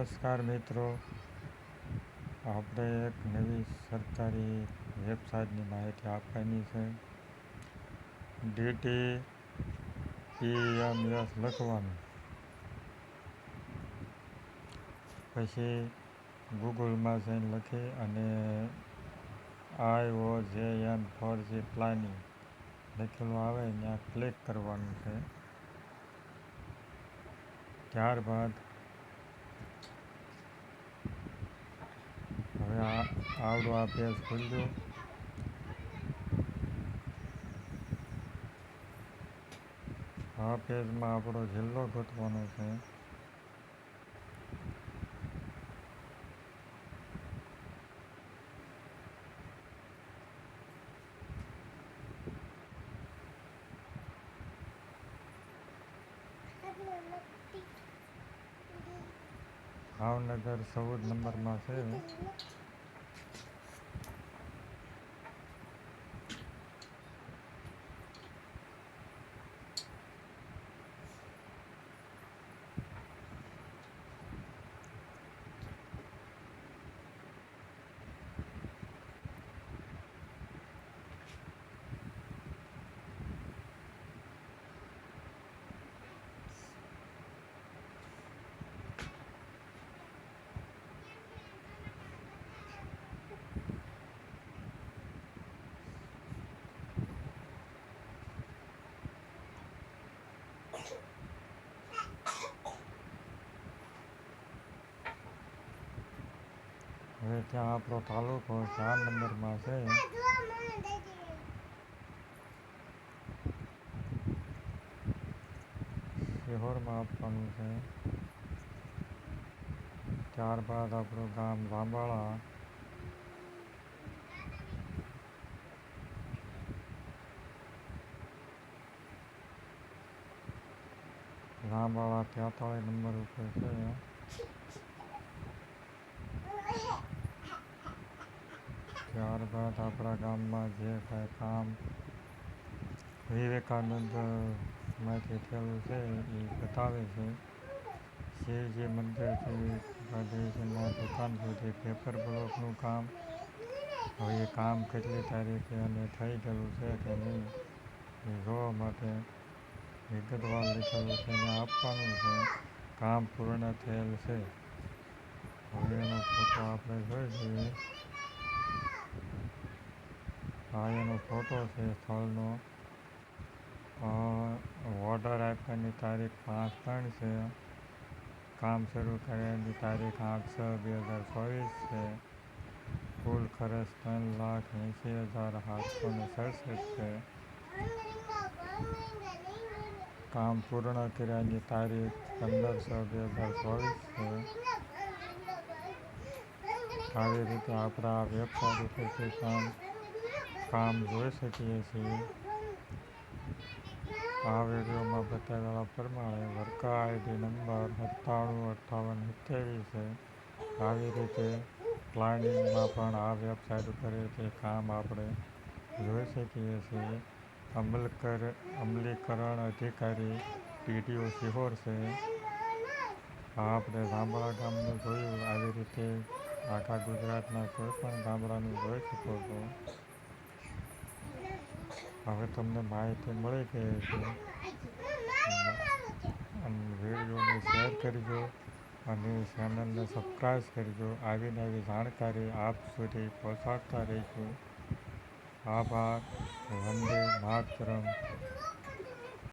નમસ્કાર મિત્રો. આપણે એક નવી સરકારી વેબસાઇટની માહિતી આપવાની છે. ડીટી પીએમએસ લખવાનું. પછી ગૂગલમાં જઈને લખી અને આઈ ઓ જે એન ફોર જી પ્લાનિંગ લખેલું આવે, ત્યાં ક્લિક કરવાનું છે. ત્યારબાદ હવે આ આવડું આ પેજ ખુલ્યું. આ પેજમાં આપણો જિલ્લો ગોતવાનો છે. ભાવનગર ચૌદ નંબરમાં છે. હવે ત્યાં આપણો તાલુકો ચાર નંબરમાં છે. શિહોરમાં આપવાનું છે. ત્યારબાદ આપણું ગામ લાંબાળા લાંબાળા તેતાળીસ નંબર ઉપર છે. ત્યારબાદ આપણા ગામમાં જે કાંઈ કામ વિવેકાનંદમાંથી થયેલું છે, એ બતાવે છે. શિવજી મંદિરથી ગાંધીજીના દુકાન સુધી પેપર બ્લોકનું કામ. હવે એ કામ કેટલી તારીખે અને થઈ ગયેલું છે કે નહીં, એ જોવા માટે વિગતવાર લખેલું છે એને આપવાનું છે. કામ પૂર્ણ થયેલ છે. હવે એનો ફોટો આપણે જોઈ જોઈએ આ ફોટો છે સ્થળનો. ઓર્ડર આપવાની તારીખ પાંચ ત્રણ છે. કામ શરૂ કર્યાની તારીખ આઠ છ બે હજાર ચોવીસ છે. કુલ ખર્ચ ત્રણ લાખ એંસી હજાર સાતસો ને સડસઠ છે. કામ પૂર્ણ કર્યાની તારીખ પંદર છ બે હજાર ચોવીસ છે. આવી રીતે આપણા વેબસાઇટ ઉપરથી પણ કામ જોઈ શકીએ છીએ. આ વિડીયોમાં બતાવેલા પ્રમાણે વર્કા આઈડી નંબર સત્તાણું, અઠ્ઠાવન સત્યાવીસ છે. આવી રીતે પ્લાનિંગમાં પણ આ વેબસાઇટ તે કામ આપણે જોઈ શકીએ છીએ. અમલ કર અમલીકરણ અધિકારી ટીડીઓ સિહોર છે. આપણે ગામડા ગામનું જોયું. આવી રીતે આખા ગુજરાતના કોઈ પણ ગામડાનું જોઈ શકો છો. હવે તમને માહિતી મળી ગઈ છે. વિડીયોને શેર કરજો અને ચેનલને સબસ્ક્રાઈબ કરજો. આવી નવી જાણકારી આપ સુધી પહોંચાડતા રહીશું. આભાર. વંદે માતરમ.